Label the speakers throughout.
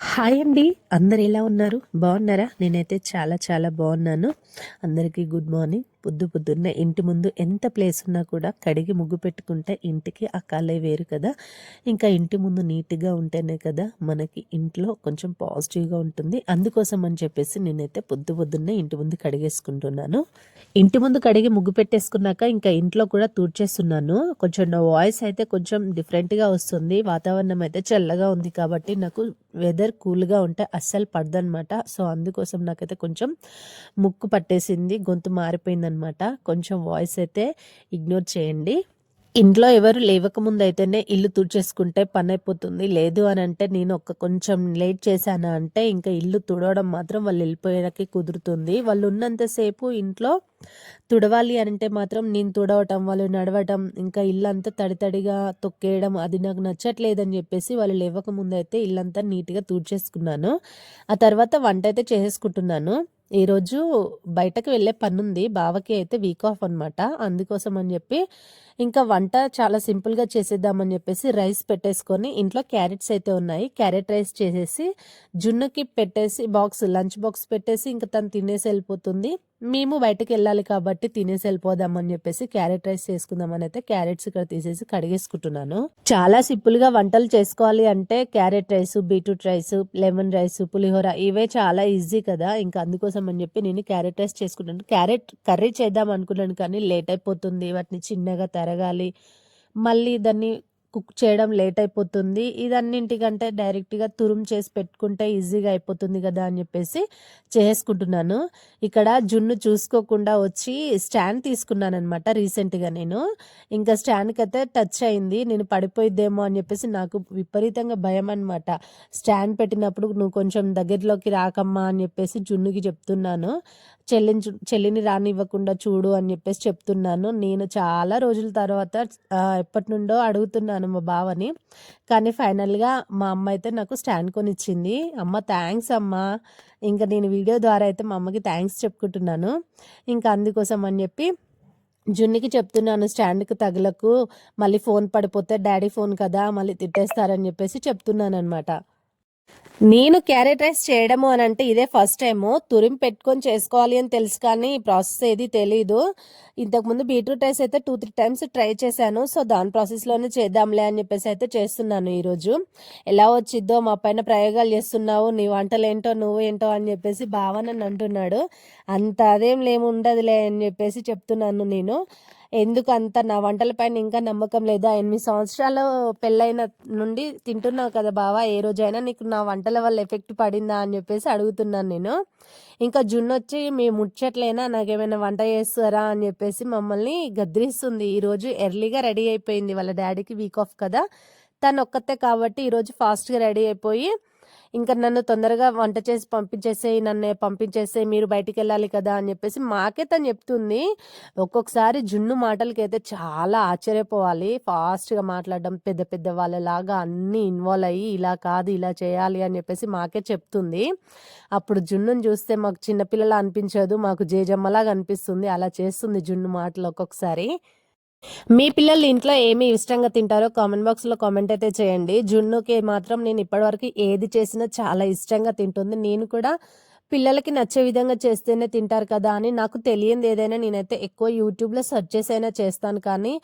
Speaker 1: Hi అండి. అందరు ఎలా ఉన్నారు? బాగున్నారా? నేనైతే చాలా చాలా బాగున్నాను. అందరికీ గుడ్ మార్నింగ్. పొద్దు పొద్దున్నే ఇంటి ముందు ఎంత ప్లేస్ ఉన్నా కూడా కడిగి ముగ్గు పెట్టుకుంటే ఇంటికి ఆ కాలే వేరు కదా. ఇంకా ఇంటి ముందు నీట్గా ఉంటేనే కదా మనకి ఇంట్లో కొంచెం పాజిటివ్గా ఉంటుంది. అందుకోసం అని చెప్పేసి నేనైతే పొద్దు పొద్దున్నే ఇంటి ముందు కడిగేసుకుంటున్నాను. ఇంటి ముందు కడిగి ముగ్గు పెట్టేసుకున్నాక ఇంకా ఇంట్లో కూడా తూడ్చేస్తున్నాను. కొంచెం నా వాయిస్ అయితే కొంచెం డిఫరెంట్గా వస్తుంది. వాతావరణం అయితే చల్లగా ఉంది కాబట్టి నాకు వెదర్ కూల్గా ఉంటే అస్సలు పడదనమాట సో అందుకోసం నాకైతే కొంచెం ముక్కు పట్టేసింది. గొంతు మారిపోయింది మారిపోయిందనమాట కొంచెం వాయిస్ అయితే ఇగ్నోర్ చేయండి. ఇంట్లో ఎవరు లేవకముందు అయితేనే ఇల్లు తుడిచేసుకుంటే పని అయిపోతుంది లేదు అని అంటే నేను ఒక కొంచెం లేట్ చేశాను అంటే ఇంకా ఇల్లు తుడవడం మాత్రం వాళ్ళు వెళ్ళిపోయాకే కుదురుతుంది. వాళ్ళు ఉన్నంతసేపు ఇంట్లో తుడవాలి అంటే మాత్రం నేను తుడవటం వాళ్ళు నడవటం ఇంకా ఇల్లంతా తడి తడిగా తొక్కేయడం అది నాకు నచ్చట్లేదని చెప్పేసి వాళ్ళు లేవకముందు అయితే ఇల్లంతా నీట్గా తుడిచేసుకున్నాను. ఆ తర్వాత వంట అయితే చేసేసుకుంటున్నాను. ఈరోజు బయటకు వెళ్ళే పని ఉంది బావకి అయితే వీక్ ఆఫ్ అనమాట అందుకోసం అని చెప్పి ఇంకా వంట చాలా సింపుల్గా చేసేద్దామని చెప్పేసి రైస్ పెట్టేసుకొని ఇంట్లో క్యారెట్స్ అయితే ఉన్నాయి. క్యారెట్ రైస్ చేసేసి జున్నుకి పెట్టేసి బాక్స్ లంచ్ బాక్స్ పెట్టేసి ఇంకా తను తినేసి వెళ్ళిపోతుంది. మేము బయటకు వెళ్ళాలి కాబట్టి తినేసి వెళ్ళిపోదామని చెప్పేసి క్యారెట్ రైస్ చేసుకుందామని అయితే క్యారెట్స్ ఇక్కడ తీసేసి కడిగేసుకుంటున్నాను. చాలా సింపుల్గా వంటలు చేసుకోవాలి అంటే carrot rice beetroot rice lemon rice pulihora ఇవే చాలా ఈజీ కదా. ఇంకా అందుకోసం అని చెప్పి నేను క్యారెట్ రైస్ చేసుకుంటాను. క్యారెట్ కర్రీ చేద్దాం అనుకున్నాను కానీ లేట్ అయిపోతుంది. వాటిని చిన్నగా కరగాలి. మళ్ళీ దాన్ని కుక్ చేయడం లేట్ అయిపోతుంది. ఇదన్నింటికంటే డైరెక్ట్గా తురుము చేసి పెట్టుకుంటే ఈజీగా అయిపోతుంది కదా అని చెప్పేసి చేసుకుంటున్నాను ఇక్కడ జున్ను చూసుకోకుండా వచ్చి స్టాండ్ తీసుకున్నాను అనమాట రీసెంట్గా నేను. ఇంకా స్టాండ్కి అయితే టచ్ అయింది. నేను పడిపోయిద్దేమో అని చెప్పేసి నాకు విపరీతంగా భయం అనమాట స్టాండ్ పెట్టినప్పుడు నువ్వు కొంచెం దగ్గరలోకి రాకమ్మా అని చెప్పేసి జున్నుకి చెప్తున్నాను. చెల్లించు చెల్లిని రానివ్వకుండా చూడు అని చెప్పేసి చెప్తున్నాను. నేను చాలా రోజుల తర్వాత ఎప్పటి నుండో అడుగుతున్నాను మా బావని. కానీ ఫైనల్గా మా అమ్మ అయితే నాకు స్టాండ్ కొని ఇచ్చింది అమ్మ థ్యాంక్స్ అమ్మ. ఇంకా నేను వీడియో ద్వారా అయితే మా అమ్మకి థ్యాంక్స్ చెప్పుకుంటున్నాను. ఇంకా అందుకోసం అని చెప్పి జున్నికి చెప్తున్నాను స్టాండ్కి తగలకు. మళ్ళీ ఫోన్ పడిపోతే డాడీ ఫోన్ కదా మళ్ళీ తిట్టేస్తారని చెప్పేసి చెప్తున్నాను అనమాట నేను క్యారెట్ రైస్ చేయడము అని అంటే ఇదే ఫస్ట్ టైము. తురిం పెట్టుకొని చేసుకోవాలి అని తెలుసు కానీ ఈ ప్రాసెస్ ఏది తెలీదు. ఇంతకుముందు బీట్రూట్ రైస్ అయితే టూ త్రీ టైమ్స్ ట్రై చేశాను. సో దాని ప్రాసెస్లోనే చేద్దాంలే అని చెప్పేసి అయితే చేస్తున్నాను ఈరోజు. ఎలా వచ్చిద్దో మా పైన ప్రయోగాలు చేస్తున్నావు నీ వంటలు ఏంటో నువ్వు ఏంటో అని చెప్పేసి భావన అంటున్నాడు. అంత అదేం లేముండదులే అని చెప్పేసి చెప్తున్నాను నేను. ఎందుకు అంత నా వంటలపైన ఇంకా నమ్మకం లేదా. ఎనిమిది సంవత్సరాలు పెళ్ళైన నుండి తింటున్నావు కదా బావా ఏ రోజైనా నీకు నా వంటల వల్ల ఎఫెక్ట్ పడిందా అని చెప్పేసి అడుగుతున్నాను నేను. ఇంకా జున్ను వచ్చి మీ ముచ్చట్లైనా? నాకేమైనా వంట చేస్తారా అని చెప్పేసి మమ్మల్ని గద్రిస్తుంది ఈరోజు ఎర్లీగా రెడీ అయిపోయింది వాళ్ళ డాడీకి వీక్ ఆఫ్ కదా. తను ఒక్కతే కాబట్టి ఈరోజు ఫాస్ట్గా రెడీ అయిపోయి ఇంకా నన్ను తొందరగా వంట చేసి పంపించేసేయి నన్ను పంపించేసే మీరు బయటికి వెళ్ళాలి కదా అని చెప్పేసి మాకే తను చెప్తుంది. ఒక్కొక్కసారి జున్ను మాటలకి అయితే చాలా ఆశ్చర్యపోవాలి. ఫాస్ట్గా మాట్లాడడం పెద్ద పెద్ద వాళ్ళలాగా అన్నీ ఇన్వాల్వ్ అయ్యి ఇలా కాదు ఇలా చేయాలి అని చెప్పేసి మాకే చెప్తుంది. అప్పుడు జున్నును చూస్తే మాకు చిన్నపిల్లలా అనిపించదు మాకు జేజమ్మలాగా అనిపిస్తుంది. అలా చేస్తుంది జున్ను మాటలు ఒక్కొక్కసారి. మీ పిల్లలు ఇంట్లో ఏమి ఇష్టంగా తింటారో కామెంట్ బాక్స్లో కామెంట్ అయితే చేయండి. జున్నుకి మాత్రం నేను ఇప్పటివరకు ఏది చేసినా చాలా ఇష్టంగా తింటుంది. నేను కూడా పిల్లలకి నచ్చే విధంగా చేస్తేనే తింటారు కదా అని నాకు తెలియంది ఏదైనా నేనైతే ఎక్కువ యూట్యూబ్లో సెర్చ్ చేసైనా చేస్తాను కానీ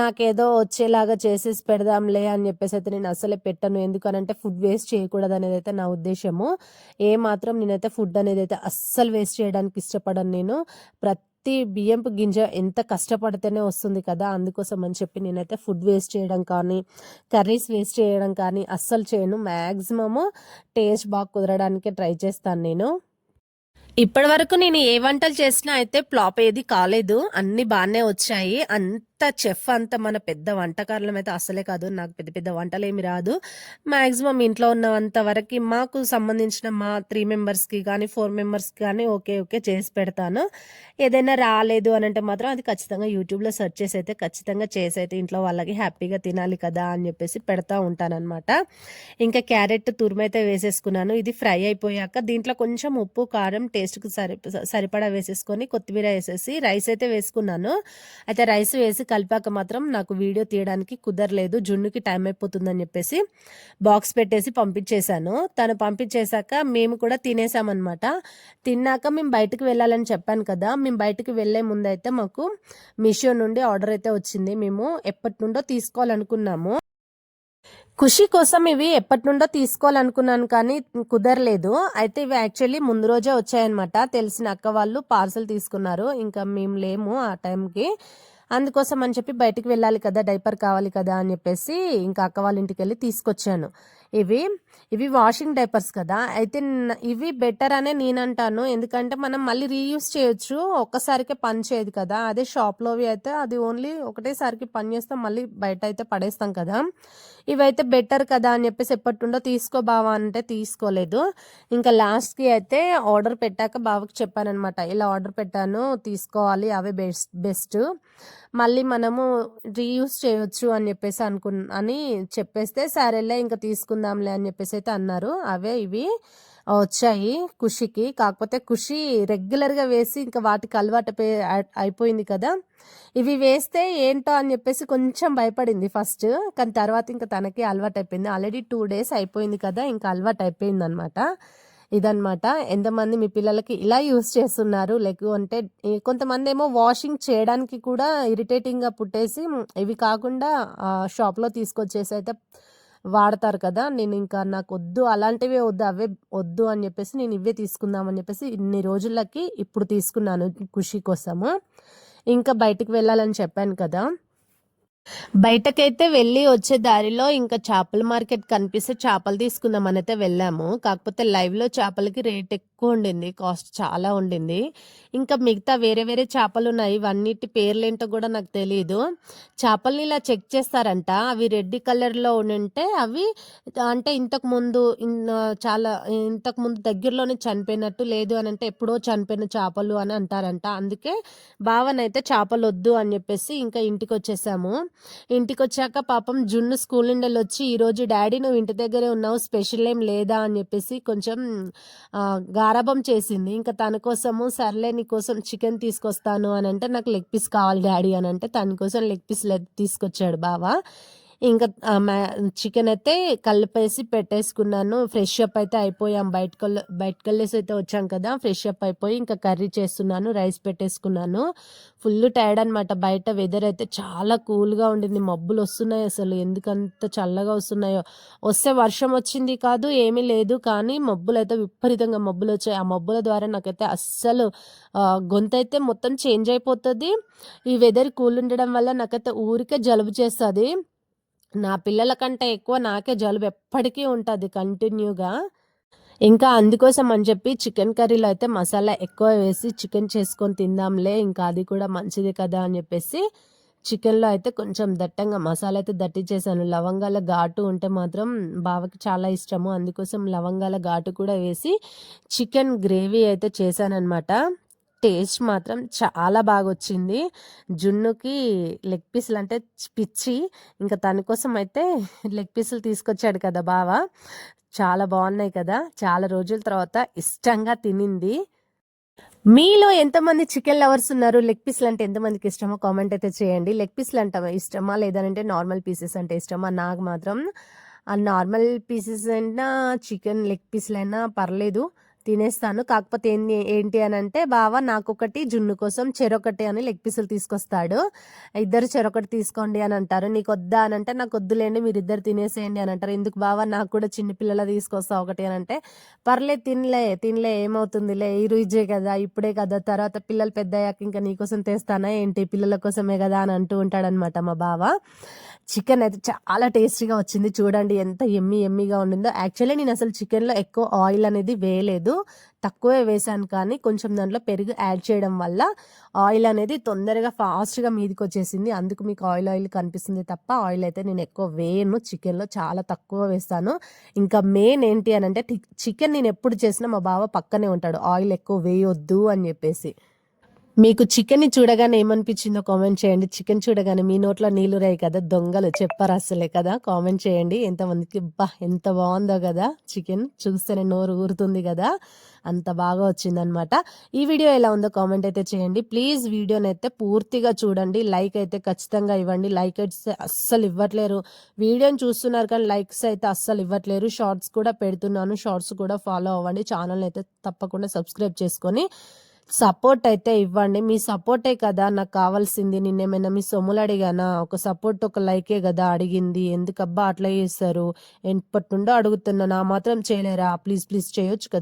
Speaker 1: నాకేదో వచ్చేలాగా చేసేసి పెడదాంలే అని చెప్పేసి అయితే నేను అసలే పెట్టను. ఎందుకనంటే ఫుడ్ వేస్ట్ చేయకూడదు అనేది అయితే నా ఉద్దేశము. ఏ మాత్రం నేనైతే ఫుడ్ అనేది అయితే అస్సలు వేస్ట్ చేయడానికి ఇష్టపడను నేను. ప్రతి ప్రతి బియ్యంపు గింజ ఎంత కష్టపడితేనే వస్తుంది కదా? అందుకోసం అని చెప్పి నేనైతే ఫుడ్ వేస్ట్ చేయడం కానీ కర్రీస్ వేస్ట్ చేయడం కానీ అస్సలు చేయను. మ్యాక్సిమము టేస్ట్ బాగా కుదరడానికే ట్రై చేస్తాను నేను. ఇప్పటి వరకు నేను ఏ వంటలు చేసినా అయితే ఫ్లాప్ ఏది కాలేదు. అన్ని బాగానే వచ్చాయి. అంత చెఫ్ అంత మన పెద్ద వంటకారులం అయితే అసలే కాదు. నాకు పెద్ద పెద్ద వంటలు ఏమి రాదు. మాక్సిమం ఇంట్లో ఉన్నంత వరకు మాకు సంబంధించిన మా త్రీ మెంబర్స్కి కానీ ఫోర్ మెంబర్స్కి కానీ ఓకే ఓకే చేసి పెడతాను. ఏదైనా రాలేదు అని అంటే మాత్రం అది ఖచ్చితంగా యూట్యూబ్లో సెర్చ్ చేసి అయితే ఖచ్చితంగా చేసి అయితే ఇంట్లో వాళ్ళకి హ్యాపీగా తినాలి కదా అని చెప్పేసి పెడతా ఉంటానన్నమాట. ఇంకా క్యారెట్ తురుమైతే వేసేసుకున్నాను. ఇది ఫ్రై అయిపోయాక దీంట్లో కొంచెం ఉప్పు కారం టేస్ట్ టేస్ట్కి సరి సరిపడా వేసేసుకొని కొత్తిమీర వేసేసి రైస్ అయితే వేసుకున్నాను. అయితే రైస్ వేసి కలిపాక మాత్రం నాకు వీడియో తీయడానికి కుదరలేదు. జున్నుకి టైం అయిపోతుందని చెప్పేసి బాక్స్ పెట్టేసి పంపించేశాను. తను పంపించేశాక మేము కూడా తినేసామన్నమాట. తిన్నాక మేము బయటకు వెళ్ళాలని చెప్పాను కదా మేము బయటకు వెళ్ళే ముందు అయితే మాకు మీషో నుండి ఆర్డర్ అయితే వచ్చింది. మేము ఎప్పటి నుండో తీసుకోవాలనుకున్నాము. ఖుషి కోసం ఇవి ఎప్పటి నుండో తీసుకోవాలనుకున్నాను కానీ కుదరలేదు. అయితే ఇవి యాక్చువల్లీ ముందు రోజే వచ్చాయన్నమాట. తెలిసిన అక్క వాళ్ళు పార్సల్ తీసుకున్నారు. ఇంకా మేము లేము ఆ టైంకి. అందుకోసం అని చెప్పి బయటికి వెళ్ళాలి కదా డైపర్ కావాలి కదా అని చెప్పేసి ఇంకా అక్క వాళ్ళ ఇంటికి వెళ్ళి తీసుకొచ్చాను. ఇవి ఇవి వాషింగ్ డైపర్స్ కదా. అయితే ఇవి బెటర్ అనే నేను అంటాను ఎందుకంటే మనం మళ్ళీ రీయూస్ చేయొచ్చు. ఒక్కసారికే పని చేయదు కదా. అదే షాప్లోవి అయితే అది ఓన్లీ ఒకటేసారికి పని చేస్తాం. మళ్ళీ బయట అయితే పడేస్తాం కదా. ఇవైతే బెటర్ కదా అని చెప్పేసి ఎప్పటిండో తీసుకో బావా అంటే తీసుకోలేదు. ఇంకా లాస్ట్కి అయితే ఆర్డర్ పెట్టాక బావకి చెప్పానమాట ఇలా ఆర్డర్ పెట్టాను తీసుకోవాలి అవే బెస్ట్ బెస్ట్ మళ్ళీ మనము రీయూస్ చేయొచ్చు అని చెప్పేసి అనుకు అని చెప్పేస్తే సరేలే ఇంకా తీసుకుందాంలే అని చెప్పేసి అయితే అన్నారు. అవే ఇవి వచ్చాయి ఖుషికి కాకపోతే ఖుషి రెగ్యులర్గా వేసి ఇంకా వాటికి అలవాటు అయి- అయిపోయింది కదా. ఇవి వేస్తే ఏంటో అని చెప్పేసి కొంచెం భయపడింది ఫస్ట్. కానీ తర్వాత ఇంకా తనకి అలవాటు అయిపోయింది. ఆల్రెడీ టూ డేస్ అయిపోయింది కదా ఇంకా అలవాటు అయిపోయింది అనమాట ఇదన్నమాట. ఎంతమంది మీ పిల్లలకి ఇలా యూస్ చేస్తున్నారు? లేకుంటే ఈ కొంతమంది ఏమో వాషింగ్ చేయడానికి కూడా ఇరిటేటింగ్గా పుట్టేసి ఇవి కాకుండా ఆ, షాప్లో తీసుకొచ్చేసి అయితే వాడతారు కదా. నేను ఇంకా నాకు వద్దు అలాంటివే వద్దు అవే వద్దు అని చెప్పేసి నేను ఇవే తీసుకుందామని చెప్పేసి ఇన్ని రోజులకి ఇప్పుడు తీసుకున్నాను ఖుషి కోసము. ఇంకా బయటికి వెళ్ళాలని చెప్పాను కదా. బయటకైతే వెళ్ళి వచ్చే దారిలో ఇంకా చేపల మార్కెట్ కనిపిస్తే చేపలు తీసుకుందామని అయితే వెళ్ళాము. కాకపోతే లైవ్లో చేపలకి రేట్ ఎక్కువ ఉండింది కాస్ట్ చాలా ఉండింది. ఇంకా మిగతా వేరే వేరే చేపలు ఉన్నాయి ఇవన్నిటి పేర్లేంటో కూడా నాకు తెలియదు చేపల్ని ఇలా చెక్ చేస్తారంట. అవి రెడ్ కలర్లో ఉంటే అవి అంటే ఇంతకు ముందు చాలా ఇంతకు ముందు దగ్గరలోనే చనిపోయినట్టు లేదు అని అంటే ఎప్పుడో చనిపోయిన చేపలు అని అంటారంట. అందుకే భావనైతే చేపలు వద్దు అని చెప్పేసి ఇంకా ఇంటికి వచ్చేసాము ఇంటికి వచ్చాక పాపం జున్ను స్కూల్ నుండి వచ్చి ఈరోజు డాడీ నువ్వు ఇంటి దగ్గరే ఉన్నావు స్పెషల్ ఏం లేదా? అని చెప్పేసి కొంచెం ఆ, గారాబం చేసింది. ఇంకా తన కోసము సర్లే నీ కోసం చికెన్ తీసుకొస్తాను అని అంటే నాకు లెగ్ పీస్ కావాలి డాడీ అని అంటే తన కోసం లెగ్ పీస్ తీసుకొచ్చాడు బావ ఇంకా చికెన్ అయితే కలిపేసి పెట్టేసుకున్నాను. ఫ్రెష్ అప్ అయితే అయిపోయాం. బయటకు బయటకు వెళ్ళేసి అయితే వచ్చాం కదా. ఫ్రెష్ అప్ అయిపోయి ఇంకా కర్రీ చేస్తున్నాను. రైస్ పెట్టేసుకున్నాను. ఫుల్ టైర్డ్ అనమాట బయట వెదర్ అయితే చాలా కూల్గా ఉండింది. మబ్బులు వస్తున్నాయి అసలు. ఎందుకంత చల్లగా వస్తున్నాయో. వస్తే వర్షం వచ్చింది కాదు ఏమీ లేదు. కానీ మబ్బులు అయితే విపరీతంగా మబ్బులు వచ్చాయి. ఆ మబ్బుల ద్వారా నాకైతే అస్సలు గొంత అయితే మొత్తం చేంజ్ అయిపోతుంది. ఈ వెదర్ కూల్ ఉండడం వల్ల నాకైతే ఊరికే జలుబు చేస్తుంది. నా పిల్లల కంటే ఎక్కువ నాకే జలుబు ఎప్పటికీ ఉంటుంది కంటిన్యూగా. ఇంకా అందుకోసం అని చెప్పి చికెన్ కర్రీలో అయితే మసాలా ఎక్కువ వేసి చికెన్ చేసుకొని తిందాంలే ఇంకా అది కూడా మంచిది కదా అని చెప్పేసి చికెన్లో అయితే కొంచెం దట్టంగా మసాలా అయితే దట్టి చేశాను. లవంగాల ఘాటు ఉంటే మాత్రం బావకి చాలా ఇష్టము. అందుకోసం లవంగాల ఘాటు కూడా వేసి చికెన్ గ్రేవీ అయితే చేశానన్నమాట. టేస్ట్ మాత్రం చాలా బాగా వచ్చింది జున్నుకి లెగ్ పీసులు అంటే పిచ్చి. ఇంకా తన కోసం అయితే లెగ్ పీసులు తీసుకొచ్చాడు కదా బావ. చాలా బాగున్నాయి కదా. చాలా రోజుల తర్వాత ఇష్టంగా తినింది. మీలో ఎంతమంది చికెన్ లవర్స్ ఉన్నారు? లెగ్ పీస్లు అంటే ఎంతమందికి ఇష్టమో కామెంట్ అయితే చేయండి. లెగ్ పీస్లు అంటే ఇష్టమా? లేదంటే నార్మల్ పీసెస్ అంటే ఇష్టమా? నాకు మాత్రం ఆ నార్మల్ పీసెస్ అయినా చికెన్ లెగ్ పీస్లు అయినా పర్లేదు. తినేస్తాను. కాకపోతే ఏంటి ఏంటి అని అంటే బావ నాకొకటి జున్ను కోసం చెరొకటి అని లెగ్ పీసులు తీసుకొస్తాడు. ఇద్దరు చెరొకటి తీసుకోండి అని అంటారు. నీకు వద్దా అని అంటే నాకు వద్దులేండి మీరు ఇద్దరు తినేసేయండి అని అంటారు. ఎందుకు బావ నాకు కూడా చిన్నపిల్లల తీసుకొస్తా ఒకటి అని అంటే పర్లేదు తినలే తినలే ఏమవుతుందిలే ఈ రుజే కదా ఇప్పుడే కదా తర్వాత పిల్లలు పెద్ద అయ్యాక ఇంకా నీకోసం తెస్తానా ఏంటి? పిల్లల కోసమే కదా అని అంటూ ఉంటాడనమాట మా బావ. చికెన్ అయితే చాలా టేస్టీగా వచ్చింది. చూడండి ఎంత ఎమ్మి ఎమ్మిగా ఉండిందో. యాక్చువల్లీ నేను అసలు చికెన్లో ఎక్కువ ఆయిల్ అనేది వేయలేదు. తక్కువే వేసాను కానీ కొంచెం దాంట్లో పెరుగు యాడ్ చేయడం వల్ల ఆయిల్ అనేది తొందరగా ఫాస్ట్గా మీదకి వచ్చేసింది. అందుకు మీకు ఆయిల్ ఆయిల్ కనిపిస్తుంది తప్ప ఆయిల్ అయితే నేను ఎక్కువ వేయను. చికెన్లో చాలా తక్కువ వేస్తాను. ఇంకా మెయిన్ ఏంటి అని అంటే చికెన్ నేను ఎప్పుడు చేసినా మా బావ పక్కనే ఉంటాడు. ఆయిల్ ఎక్కువ వేయొద్దు అని చెప్పేసి. మీకు చికెన్ని చూడగానే ఏమనిపించిందో కామెంట్ చేయండి. చికెన్ చూడగానే మీ నోట్లో నీళ్ళు రాయి కదా దొంగలు చెప్పారు అసలే కదా. కామెంట్ చేయండి. ఎంతమందికి బా ఎంత బాగుందో కదా చికెన్ చూస్తేనే నోరు ఊరుతుంది కదా. అంత బాగా వచ్చిందనమాట. ఈ వీడియో ఎలా ఉందో కామెంట్ అయితే చేయండి. ప్లీజ్ వీడియోని అయితే పూర్తిగా చూడండి. లైక్ అయితే ఖచ్చితంగా ఇవ్వండి. లైక్ అయితే అస్సలు ఇవ్వట్లేరు. వీడియోని చూస్తున్నారు కానీ లైక్స్ అయితే అస్సలు ఇవ్వట్లేరు. షార్ట్స్ కూడా పెడుతున్నాను. షార్ట్స్ కూడా ఫాలో అవ్వండి. ఛానల్ అయితే తప్పకుండా సబ్స్క్రైబ్ చేసుకొని సపోర్ట్ అయితే ఇవ్వండి. మీ సపోర్టే కదా నాకు కావాల్సింది. నిన్నేమైనా మీ సొమ్ములు అడిగానా? ఒక సపోర్ట్ ఒక లైకే కదా అడిగింది. ఎందుకబ్బా అట్లా చేస్తారు? ఎప్పటి నుండో అడుగుతున్నా. నా మాత్రం చేయలేరా? ప్లీజ్ ప్లీజ్ చేయొచ్చు కదా.